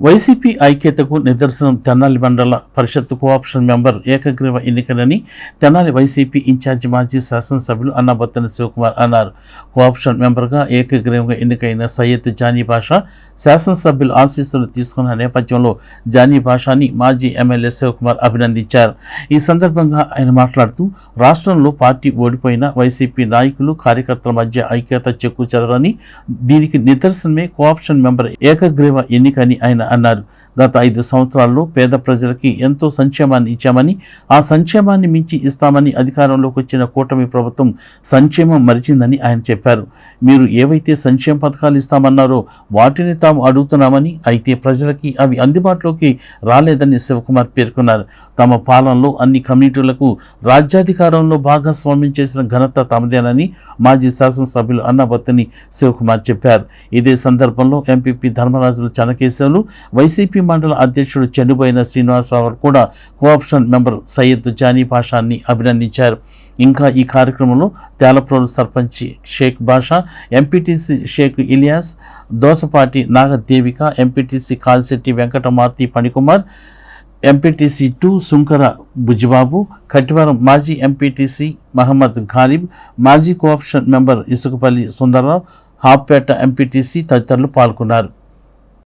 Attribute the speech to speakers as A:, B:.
A: YCP ఐక్యతకు నిదర్శనం తెనాలి మండల పరిషత్ cooption member ఏకగ్రీవ ఎన్నికలని తెనాలి వైసీపీ ఇన్ఛార్జి మాజీ శాసనసభ్యులు అన్నాబత్తన శివకుమార్ అన్నారు. కోఆప్షన్ మెంబర్గా ఏకగ్రీవంగా ఎన్నికైన సయ్యద్ జానీ బాషా శాసనసభ్యులు ఆశీస్సులు తీసుకున్న నేపథ్యంలో జానీ బాషాని మాజీ ఎమ్మెల్యే శివకుమార్ అభినందించారు. ఈ సందర్భంగా ఆయన మాట్లాడుతూ రాష్ట్రంలో పార్టీ ఓడిపోయిన వైసీపీ నాయకులు కార్యకర్తల మధ్య ఐక్యత చెక్కు చెదరని దీనికి నిదర్శనమే కోఆప్షన్ మెంబర్ ఏకగ్రీవ ఎన్నికని ఆయన అన్నారు. గత ఐదు సంవత్సరాల్లో పేద ప్రజలకి ఎంతో సంక్షేమాన్ని ఇచ్చామని ఆ సంక్షేమాన్ని మించి ఇస్తామని అధికారంలోకి వచ్చిన కూటమి ప్రభుత్వం సంక్షేమం మరిచిందని ఆయన చెప్పారు. మీరు ఏవైతే సంక్షేమ పథకాలు ఇస్తామన్నారో వాటిని తాము అడుగుతున్నామని అయితే ప్రజలకి అవి అందుబాటులోకి రాలేదని శివకుమార్ పేర్కొన్నారు. తమ పాలనలో అన్ని కమ్యూనిటీలకు రాజ్యాధికారంలో భాగస్వామ్యం చేసిన ఘనత తమదేనని మాజీ శాసనసభ్యులు అన్నబత్తని శివకుమార్ చెప్పారు. ఇదే సందర్భంలో ఎంపీపీ ధర్మరాజులు చెనకేశ్వర్లు వైసీపీ మండల అధ్యక్షుడు చెన్నుబోయిన శ్రీనివాసరావు కూడా కోఆప్షన్ మెంబర్ సయ్యద్ జానీ పాషాని అభినందించారు. ఇంకా ఈ కార్యక్రమంలో తేలప్రోలు సర్పంచి Sheikh Basha MPTC Sheikh Ilias Dosapati Nagadevika MPTC Kalsetti Venkatamarthi Panikumar MPTC two Sunkara Bujjibabu Kattivaram మాజీ ఎంపీటీసీ మహమ్మద్ ఘాలిబ్ మాజీ cooption member Isukapalli Sundararao Happeta MPTC తదితరులు పాల్గొన్నారు.